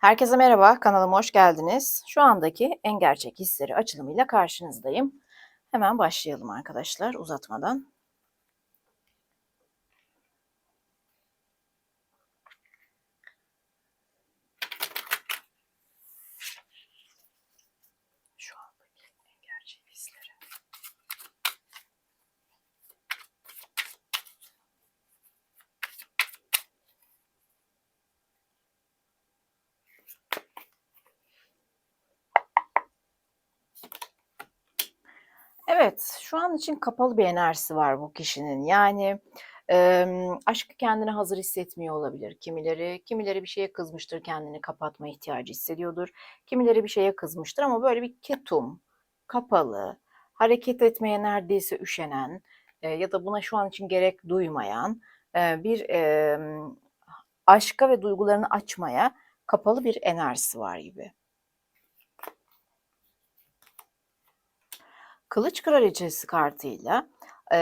Herkese merhaba, kanalıma hoş geldiniz. Şu andaki en gerçek hisleri açılımıyla karşınızdayım. Hemen başlayalım arkadaşlar uzatmadan. An için kapalı bir enerjisi var bu kişinin. Yani, emm, aşkı kendine hazır hissetmiyor olabilir kimileri. Kimileri bir şeye kızmıştır, kendini kapatma ihtiyacı hissediyordur. Kimileri bir şeye kızmıştır ama böyle bir ketum, kapalı, hareket etmeye neredeyse üşenen, eee, ya da buna şu an için gerek duymayan, eee, bir, emm, aşka ve duygularını açmaya kapalı bir enerjisi var gibi. Kılıç Kraliçesi kartıyla, eee,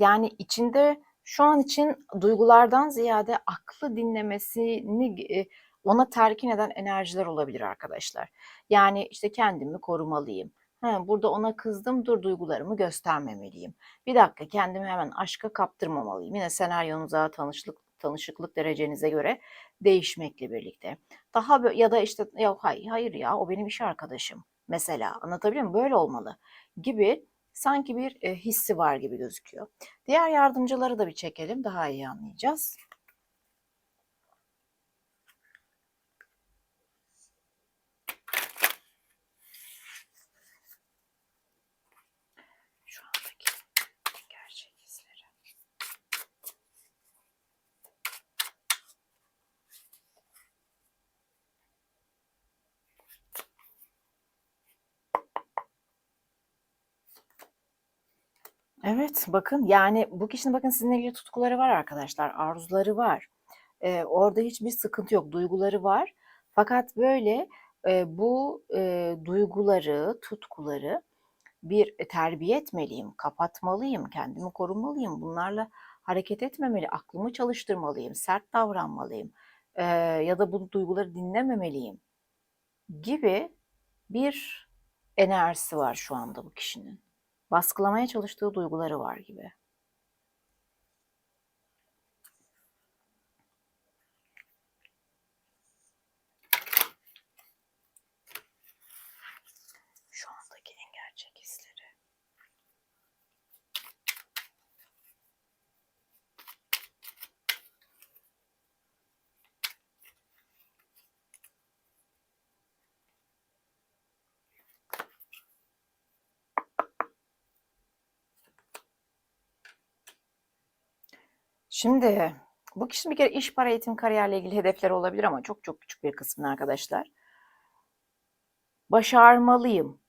yani, içinde şu an için duygulardan ziyade aklı dinlemesini eee, ona telkin eden enerjiler olabilir arkadaşlar. Yani, işte, kendimi korumalıyım. He, burada ona kızdım, dur duygularımı göstermemeliyim. Bir dakika, kendimi hemen aşka kaptırmamalıyım. Yine senaryonuza, tanışlık tanışıklık derecenize göre değişmekle birlikte. Daha ya da, işte, yok hay hayır ya, o benim iş arkadaşım mesela. Anlatabiliyor muyum? Böyle olmalı gibi sanki bir, eee, hissi var gibi gözüküyor. Diğer yardımcıları da bir çekelim, daha iyi anlayacağız. Evet, bakın, yani, bu kişinin bakın sizinle ilgili tutkuları var arkadaşlar, arzuları var. Eee, orada hiçbir sıkıntı yok, duyguları var. Fakat böyle, eee, bu, eee, duyguları, tutkuları bir e, terbiye etmeliyim, kapatmalıyım, kendimi korumalıyım, bunlarla hareket etmemeli, aklımı çalıştırmalıyım, sert davranmalıyım, eee, ya da bu duyguları dinlememeliyim gibi bir enerjisi var şu anda bu kişinin. Baskılamaya çalıştığı duyguları var gibi. Şu andaki en gerçek hisleri. Şimdi bu kişinin bir kere iş, para, eğitim, kariyerle ilgili hedefleri olabilir ama çok çok küçük bir kısmını arkadaşlar. Başarmalıyım.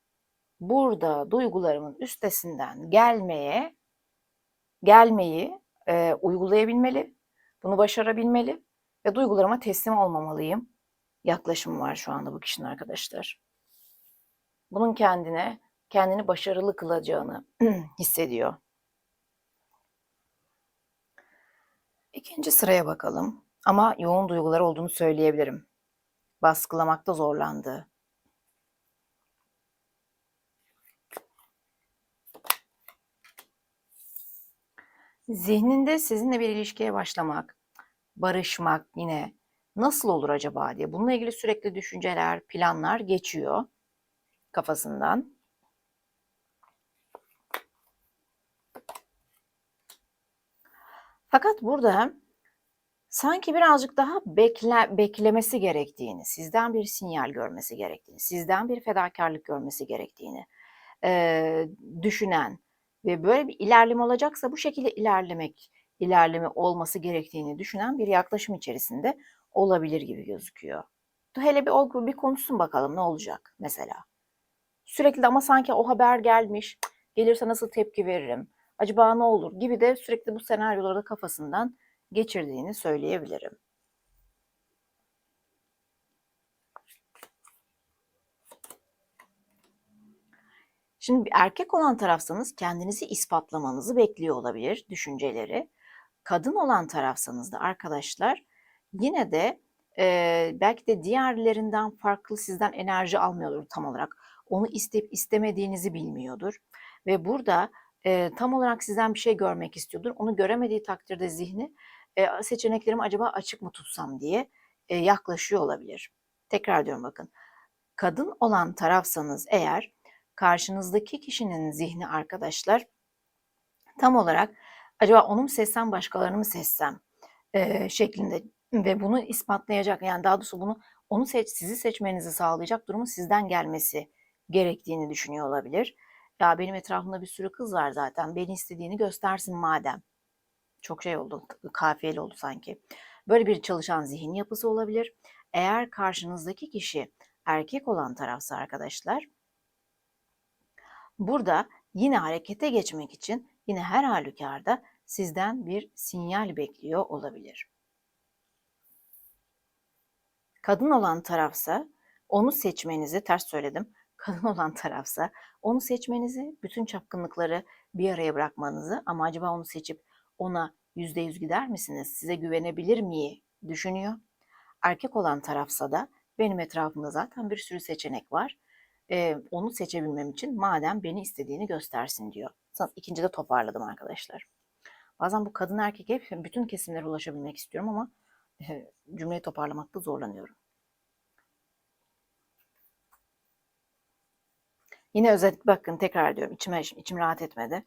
Burada duygularımın üstesinden gelmeye gelmeyi, eee, uygulayabilmeli, bunu başarabilmeli ve duygularıma teslim olmamalıyım yaklaşımı var şu anda bu kişinin arkadaşlar. Bunun kendine kendini başarılı kılacağını hissediyor. İkinci sıraya bakalım ama yoğun duyguları olduğunu söyleyebilirim. Baskılamakta zorlandığı. Zihninde sizinle bir ilişkiye başlamak, barışmak yine nasıl olur acaba diye bununla ilgili sürekli düşünceler, planlar geçiyor kafasından. Fakat burada sanki birazcık daha bekle beklemesi gerektiğini, sizden bir sinyal görmesi gerektiğini, sizden bir fedakarlık görmesi gerektiğini, eee, düşünen ve böyle bir ilerleme olacaksa bu şekilde ilerlemek ilerleme olması gerektiğini düşünen bir yaklaşım içerisinde olabilir gibi gözüküyor. Hele bir bir konuşsun bakalım ne olacak mesela. Sürekli ama sanki o haber gelmiş, gelirse nasıl tepki veririm, acaba ne olur gibi de sürekli bu senaryoları da kafasından geçirdiğini söyleyebilirim. Şimdi bir erkek olan tarafsanız kendinizi ispatlamanızı bekliyor olabilir düşünceleri. Kadın olan tarafsanız da arkadaşlar yine de Eee, belki de diğerlerinden farklı sizden enerji almıyordur tam olarak. Onu isteyip istemediğinizi bilmiyordur ve burada, eee, tam olarak sizden bir şey görmek istiyordur. Onu göremediği takdirde zihni, eee, seçeneklerimi acaba açık mı tutsam diye, eee, yaklaşıyor olabilir. Tekrar diyorum bakın, kadın olan tarafsanız eğer karşınızdaki kişinin zihni arkadaşlar tam olarak acaba onu mu seçsem başkalarını mı seçsem eee, şeklinde ve bunu ispatlayacak yani daha doğrusu bunu onu seç sizi seçmenizi sağlayacak durumun sizden gelmesi gerektiğini düşünüyor olabilir. Ya benim etrafımda bir sürü kız var zaten beni istediğini göstersin madem. Çok şey oldu, kafiyeli oldu sanki. Böyle bir çalışan zihin yapısı olabilir. Eğer karşınızdaki kişi erkek olan tarafsa arkadaşlar, burada yine harekete geçmek için yine her halükarda sizden bir sinyal bekliyor olabilir. Kadın olan tarafsa onu seçmenizi, ters söyledim, kadın olan tarafsa onu seçmenizi, bütün çapkınlıkları bir araya bırakmanızı ama acaba onu seçip ona yüzde yüz gider misiniz, size güvenebilir miyi düşünüyor. Erkek olan tarafsa da benim etrafımda zaten bir sürü seçenek var. Ee, onu seçebilmem için madem beni istediğini göstersin diyor. İkinci de toparladım arkadaşlar. Bazen bu kadın erkek hep bütün kesimlere ulaşabilmek istiyorum ama cümleyi toparlamakta zorlanıyorum. Yine özet bakın tekrar diyorum içime içim rahat etmedi.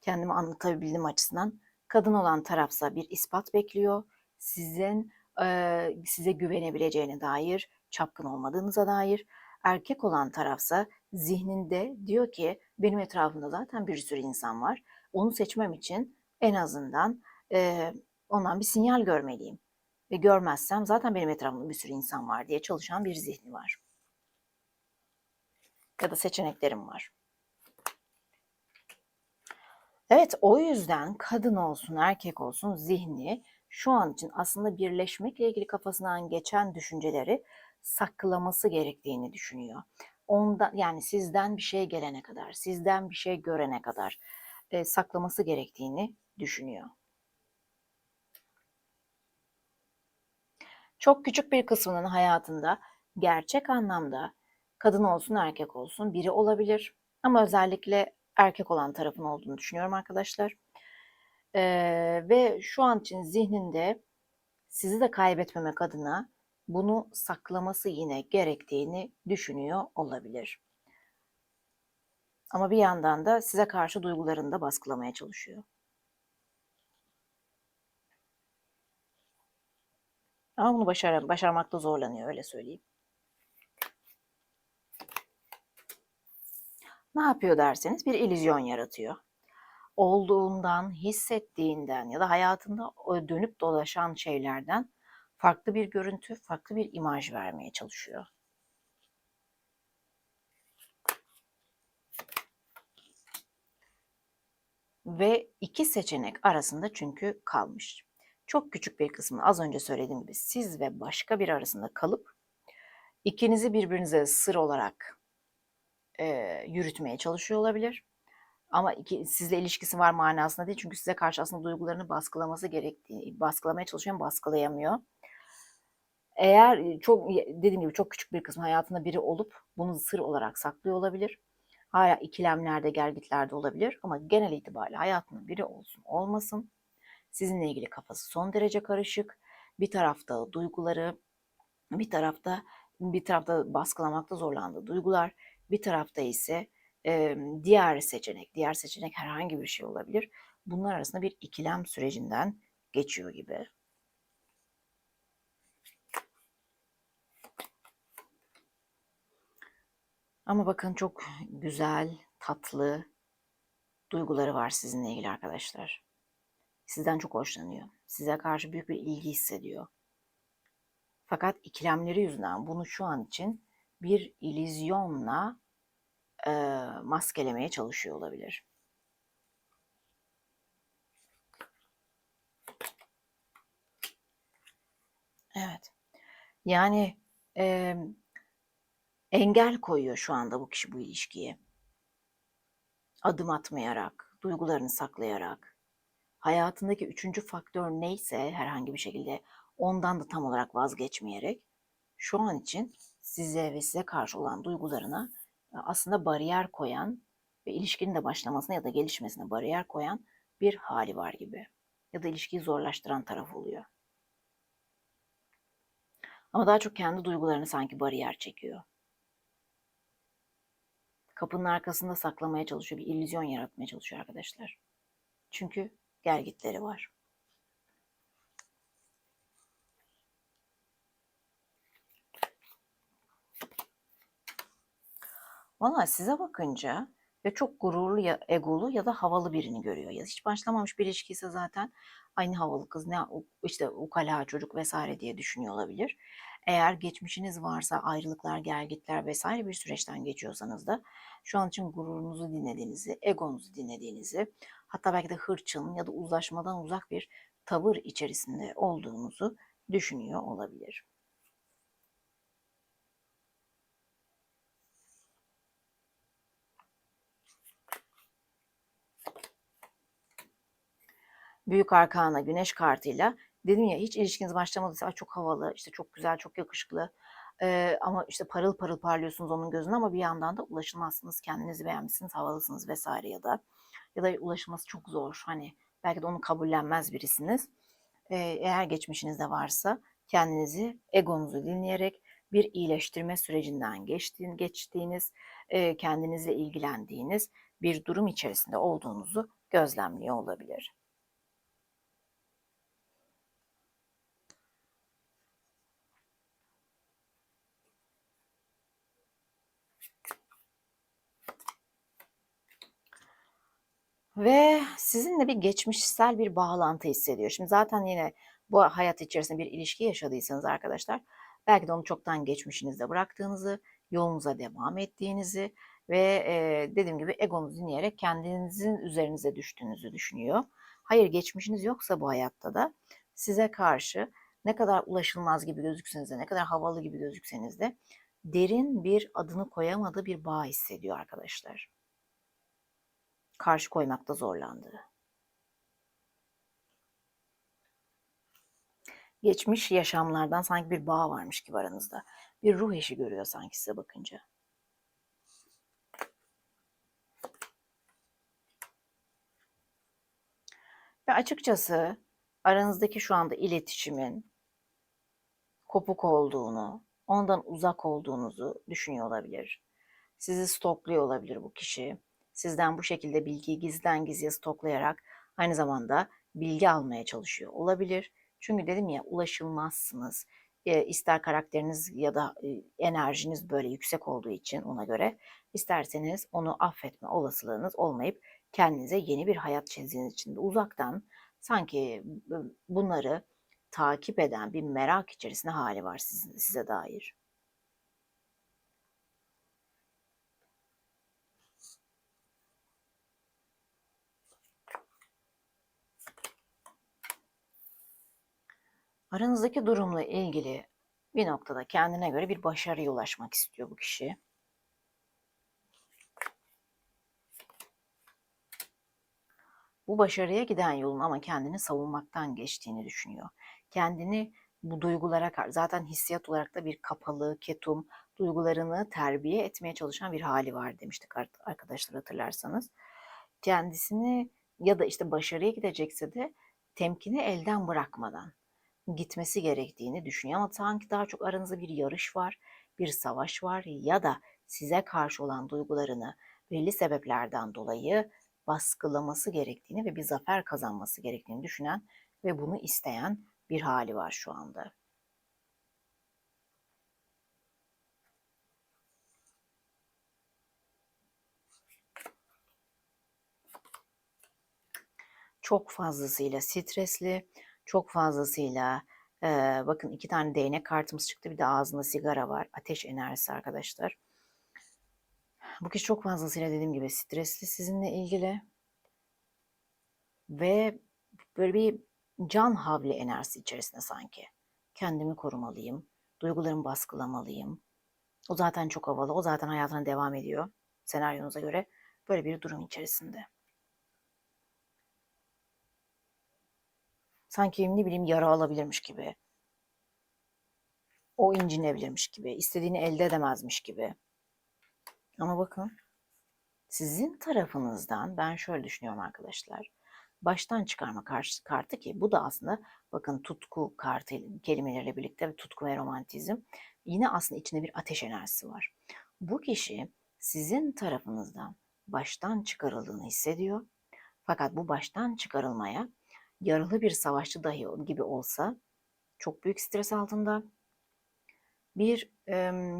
Kendimi anlatabildiğim açısından kadın olan tarafsa bir ispat bekliyor. Sizin e, size güvenebileceğine dair, çapkın olmadığınıza dair. Erkek olan tarafsa zihninde diyor ki benim etrafımda zaten bir sürü insan var. Onu seçmem için en azından e, ondan bir sinyal görmeliyim. Ve görmezsem zaten benim etrafımda bir sürü insan var diye çalışan bir zihni var. Ya da seçeneklerim var. Evet o yüzden kadın olsun erkek olsun zihni şu an için aslında birleşmekle ilgili kafasından geçen düşünceleri saklaması gerektiğini düşünüyor. Ondan yani sizden bir şey gelene kadar, sizden bir şey görene kadar e, saklaması gerektiğini düşünüyor. Çok küçük bir kısmının hayatında gerçek anlamda kadın olsun erkek olsun biri olabilir. Ama özellikle erkek olan tarafın olduğunu düşünüyorum arkadaşlar. Ee, ve şu an için zihninde sizi de kaybetmemek adına bunu saklaması yine gerektiğini düşünüyor olabilir. Ama bir yandan da size karşı duygularını da baskılamaya çalışıyor. Ama bunu başar başarmakta zorlanıyor öyle söyleyeyim. Ne yapıyor derseniz bir illüzyon yaratıyor. Olduğundan, hissettiğinden ya da hayatında dönüp dolaşan şeylerden farklı bir görüntü, farklı bir imaj vermeye çalışıyor. Ve iki seçenek arasında çünkü kalmış. Çok küçük bir kısmı az önce söylediğim gibi siz ve başka bir arasında kalıp ikinizi birbirinize sır olarak e, yürütmeye çalışıyor olabilir. Ama iki, sizle ilişkisi var manasında değil. Çünkü size karşı aslında duygularını baskılaması gerektiği, baskılamaya çalışıyor ama baskılayamıyor. Eğer çok dediğim gibi çok küçük bir kısmı hayatında biri olup bunu sır olarak saklıyor olabilir. Hala ikilemlerde, gelgitlerde olabilir ama genel itibariyle hayatında biri olsun olmasın. Sizinle ilgili kafası son derece karışık. Bir tarafta duyguları, bir tarafta bir tarafta baskılamakta zorlandığı duygular, bir tarafta ise e, diğer seçenek, diğer seçenek herhangi bir şey olabilir. Bunlar arasında bir ikilem sürecinden geçiyor gibi. Ama bakın çok güzel, tatlı duyguları var sizinle ilgili arkadaşlar. Sizden çok hoşlanıyor. Size karşı büyük bir ilgi hissediyor. Fakat ikilemleri yüzünden bunu şu an için bir ilizyonla e, maskelemeye çalışıyor olabilir. Evet. Yani e, engel koyuyor şu anda bu kişi bu ilişkiye. Adım atmayarak, duygularını saklayarak, hayatındaki üçüncü faktör neyse herhangi bir şekilde ondan da tam olarak vazgeçmeyerek şu an için size ve size karşı olan duygularına e, aslında bariyer koyan ve ilişkinin de başlamasına ya da gelişmesine bariyer koyan bir hali var gibi. Ya da ilişkiyi zorlaştıran taraf oluyor. Ama daha çok kendi duygularını sanki bariyer çekiyor. Kapının arkasında saklamaya çalışıyor, bir illüzyon yaratmaya çalışıyor arkadaşlar. Çünkü gelgitleri var. Valla size bakınca ya çok gururlu ya egolu ya da havalı birini görüyor. Ya hiç başlamamış bir ilişkiyse zaten aynı havalı kız ne işte ukala çocuk vesaire diye düşünüyor olabilir. Eğer geçmişiniz varsa ayrılıklar, gelgitler vesaire bir süreçten geçiyorsanız da şu an için gururunuzu dinlediğinizi, egonuzu dinlediğinizi, hatta belki de hırçın ya da uzlaşmadan uzak bir tavır içerisinde olduğunuzu düşünüyor olabilir. Büyük arkana güneş kartıyla dedim ya hiç ilişkiniz başlamadıysa çok havalı, işte çok güzel, çok yakışıklı ee, ama işte parıl parıl parlıyorsunuz onun gözünde ama bir yandan da ulaşılmazsınız, kendinizi beğenmişsiniz, havalısınız vesaire ya da ya da ulaşılması çok zor. Hani belki de onu kabullenmez birisiniz. Ee, eğer geçmişinizde varsa kendinizi, egonuzu dinleyerek bir iyileştirme sürecinden geçtiğin, geçtiğiniz, e, kendinizle ilgilendiğiniz bir durum içerisinde olduğunuzu gözlemliyor olabilir. Ve sizinle bir geçmişsel bir bağlantı hissediyor. Şimdi zaten yine bu hayat içerisinde bir ilişki yaşadıysanız arkadaşlar belki de onu çoktan geçmişinizde bıraktığınızı, yolunuza devam ettiğinizi ve e, dediğim gibi egonuzu dinleyerek kendinizin üzerinize düştüğünüzü düşünüyor. Hayır geçmişiniz yoksa bu hayatta da size karşı ne kadar ulaşılmaz gibi gözükseniz de ne kadar havalı gibi gözükseniz de derin bir adını koyamadığı bir bağ hissediyor arkadaşlar karşı koymakta zorlandığı. Geçmiş yaşamlardan sanki bir bağ varmış gibi aranızda. Bir ruh eşi görüyor sanki size bakınca. Ve açıkçası aranızdaki şu anda iletişimin kopuk olduğunu, ondan uzak olduğunuzu düşünüyor olabilir. Sizi stokluyor olabilir bu kişi sizden bu şekilde bilgiyi gizden gizliye stoklayarak aynı zamanda bilgi almaya çalışıyor olabilir. Çünkü dedim ya ulaşılmazsınız. E, ister karakteriniz ya da e, enerjiniz böyle yüksek olduğu için ona göre isterseniz onu affetme olasılığınız olmayıp kendinize yeni bir hayat çizdiğiniz için de uzaktan sanki bunları takip eden bir merak içerisinde hali var size, size dair. Aranızdaki durumla ilgili bir noktada kendine göre bir başarıya ulaşmak istiyor bu kişi. Bu başarıya giden yolun ama kendini savunmaktan geçtiğini düşünüyor. Kendini bu duygulara zaten hissiyat olarak da bir kapalı, ketum, duygularını terbiye etmeye çalışan bir hali var demiştik arkadaşlar hatırlarsanız. Kendisini ya da işte başarıya gidecekse de temkini elden bırakmadan gitmesi gerektiğini düşünüyor. Ama sanki daha çok aranızda bir yarış var, bir savaş var ya da size karşı olan duygularını belli sebeplerden dolayı baskılaması gerektiğini ve bir zafer kazanması gerektiğini düşünen ve bunu isteyen bir hali var şu anda. Çok fazlasıyla stresli, çok fazlasıyla e, bakın iki tane değnek kartımız çıktı. Bir de ağzında sigara var. Ateş enerjisi arkadaşlar. Bu kişi çok fazlasıyla dediğim gibi stresli sizinle ilgili. Ve böyle bir can havli enerjisi içerisinde sanki. Kendimi korumalıyım. Duygularımı baskılamalıyım. O zaten çok havalı. O zaten hayatına devam ediyor. Senaryonuza göre böyle bir durum içerisinde. Sanki ne bileyim yara alabilirmiş gibi. O incinebilirmiş gibi, istediğini elde edemezmiş gibi. Ama bakın sizin tarafınızdan ben şöyle düşünüyorum arkadaşlar. Baştan çıkarma kartı ki bu da aslında bakın tutku kartı kelimeleriyle birlikte tutku ve romantizm yine aslında içinde bir ateş enerjisi var. Bu kişi sizin tarafınızdan baştan çıkarıldığını hissediyor. Fakat bu baştan çıkarılmaya yaralı bir savaşçı dahi gibi olsa çok büyük stres altında. Bir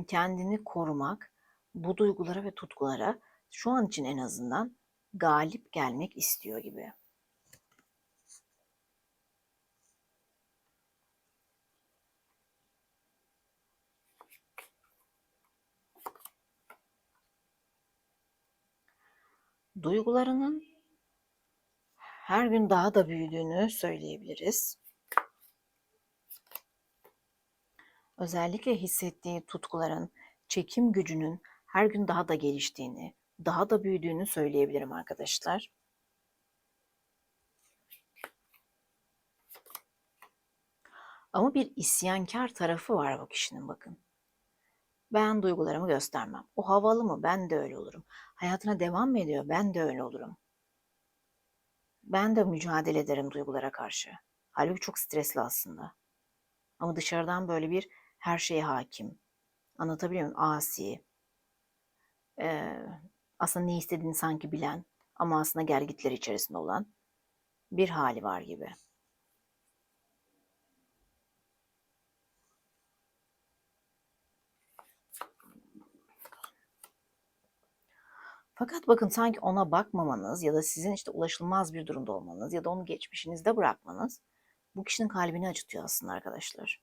kendini korumak, bu duygulara ve tutkulara şu an için en azından galip gelmek istiyor gibi. Duygularının her gün daha da büyüdüğünü söyleyebiliriz. Özellikle hissettiği tutkuların, çekim gücünün her gün daha da geliştiğini, daha da büyüdüğünü söyleyebilirim arkadaşlar. Ama bir isyankar tarafı var bu kişinin bakın. Ben duygularımı göstermem. O havalı mı? Ben de öyle olurum. Hayatına devam mı ediyor? Ben de öyle olurum. Ben de mücadele ederim duygulara karşı. Halbuki çok stresli aslında. Ama dışarıdan böyle bir her şeye hakim. Anlatabiliyor muyum? Asi. Ee, aslında ne istediğini sanki bilen ama aslında gergitler içerisinde olan bir hali var gibi. Fakat bakın sanki ona bakmamanız ya da sizin işte ulaşılmaz bir durumda olmanız ya da onu geçmişinizde bırakmanız bu kişinin kalbini acıtıyor aslında arkadaşlar.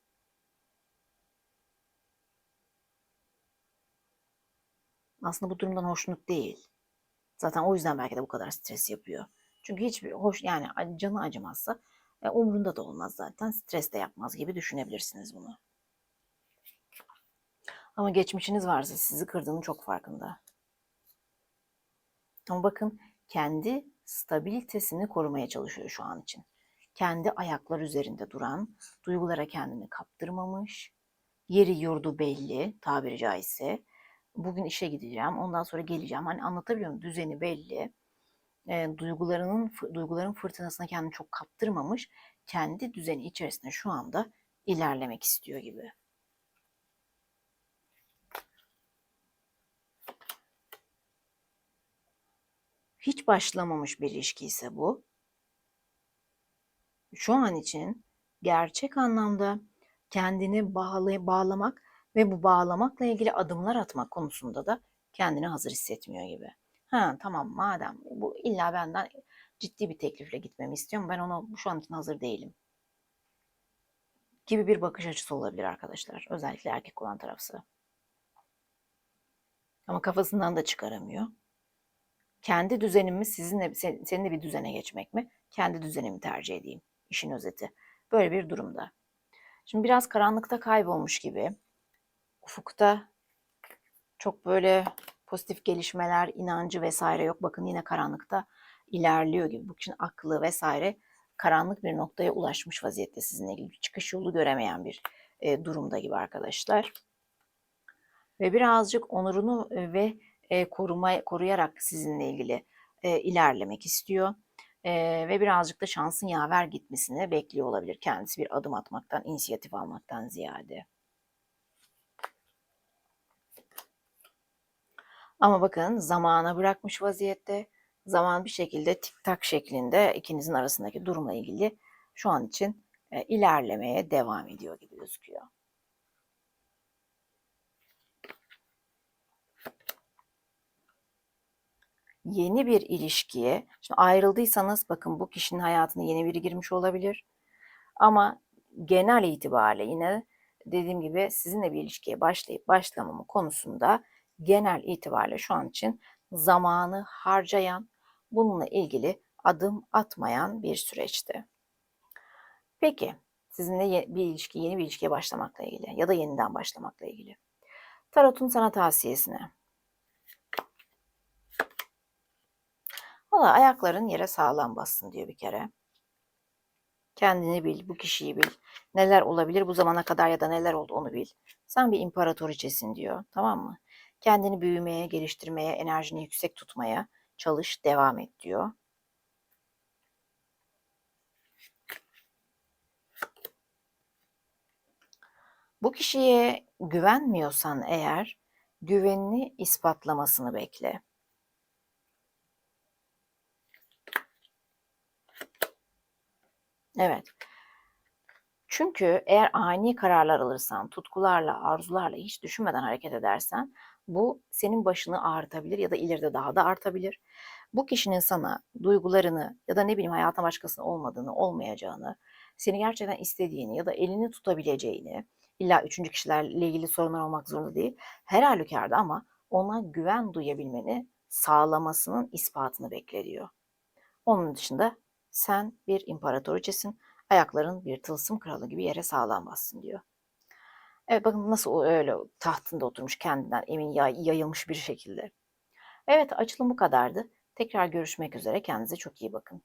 Aslında bu durumdan hoşnut değil. Zaten o yüzden belki de bu kadar stres yapıyor. Çünkü hiçbir hoş yani canı acımazsa e, umrunda da olmaz zaten. Stres de yapmaz gibi düşünebilirsiniz bunu. Ama geçmişiniz varsa sizi kırdığının çok farkında. Ama bakın kendi stabilitesini korumaya çalışıyor şu an için. Kendi ayaklar üzerinde duran, duygulara kendini kaptırmamış, yeri yurdu belli tabiri caizse. Bugün işe gideceğim, ondan sonra geleceğim. Hani anlatabiliyor muyum? Düzeni belli. E, duygularının duyguların fırtınasına kendini çok kaptırmamış, kendi düzeni içerisinde şu anda ilerlemek istiyor gibi. Hiç başlamamış bir ilişki ise bu. Şu an için gerçek anlamda kendini bağlay bağlamak ve bu bağlamakla ilgili adımlar atmak konusunda da kendini hazır hissetmiyor gibi. Ha tamam madem bu illa benden ciddi bir teklifle gitmemi istiyorum ben ona şu an için hazır değilim. Gibi bir bakış açısı olabilir arkadaşlar. Özellikle erkek olan tarafı. Ama kafasından da çıkaramıyor kendi düzenimi sizinle seninle bir düzene geçmek mi? Kendi düzenimi tercih edeyim. İşin özeti. Böyle bir durumda. Şimdi biraz karanlıkta kaybolmuş gibi. Ufukta çok böyle pozitif gelişmeler, inancı vesaire yok. Bakın yine karanlıkta ilerliyor gibi. Bu kişinin aklı vesaire karanlık bir noktaya ulaşmış vaziyette sizinle ilgili. Çıkış yolu göremeyen bir e, durumda gibi arkadaşlar. Ve birazcık onurunu e, ve e, koruma, koruyarak sizinle ilgili e, ilerlemek istiyor. E, ve birazcık da şansın yaver gitmesini bekliyor olabilir. Kendisi bir adım atmaktan, inisiyatif almaktan ziyade. Ama bakın zamana bırakmış vaziyette. Zaman bir şekilde tik tak şeklinde ikinizin arasındaki durumla ilgili şu an için ilerlemeye devam ediyor gibi gözüküyor. Yeni bir ilişkiye, şimdi ayrıldıysanız bakın bu kişinin hayatına yeni biri girmiş olabilir. Ama genel itibariyle yine dediğim gibi sizinle bir ilişkiye başlayıp başlamama konusunda genel itibariyle şu an için zamanı harcayan, bununla ilgili adım atmayan bir süreçti. Peki sizinle bir ilişki, yeni bir ilişkiye başlamakla ilgili ya da yeniden başlamakla ilgili. Tarot'un sana tavsiyesine Valla ayakların yere sağlam bassın diyor bir kere. Kendini bil, bu kişiyi bil. Neler olabilir bu zamana kadar ya da neler oldu onu bil. Sen bir imparatoriçesin diyor. Tamam mı? Kendini büyümeye, geliştirmeye, enerjini yüksek tutmaya çalış, devam et diyor. Bu kişiye güvenmiyorsan eğer güvenini ispatlamasını bekle. Evet. Çünkü eğer ani kararlar alırsan, tutkularla, arzularla hiç düşünmeden hareket edersen bu senin başını ağrıtabilir ya da ileride daha da artabilir. Bu kişinin sana duygularını ya da ne bileyim hayatın başkasının olmadığını, olmayacağını, seni gerçekten istediğini ya da elini tutabileceğini, illa üçüncü kişilerle ilgili sorunlar olmak zorunda değil, her halükarda ama ona güven duyabilmeni sağlamasının ispatını bekle diyor. Onun dışında sen bir imparatoriçesin, ayakların bir tılsım kralı gibi yere sağlanmazsın diyor. Evet bakın nasıl öyle tahtında oturmuş kendinden emin yay- yayılmış bir şekilde. Evet açılım bu kadardı. Tekrar görüşmek üzere. Kendinize çok iyi bakın.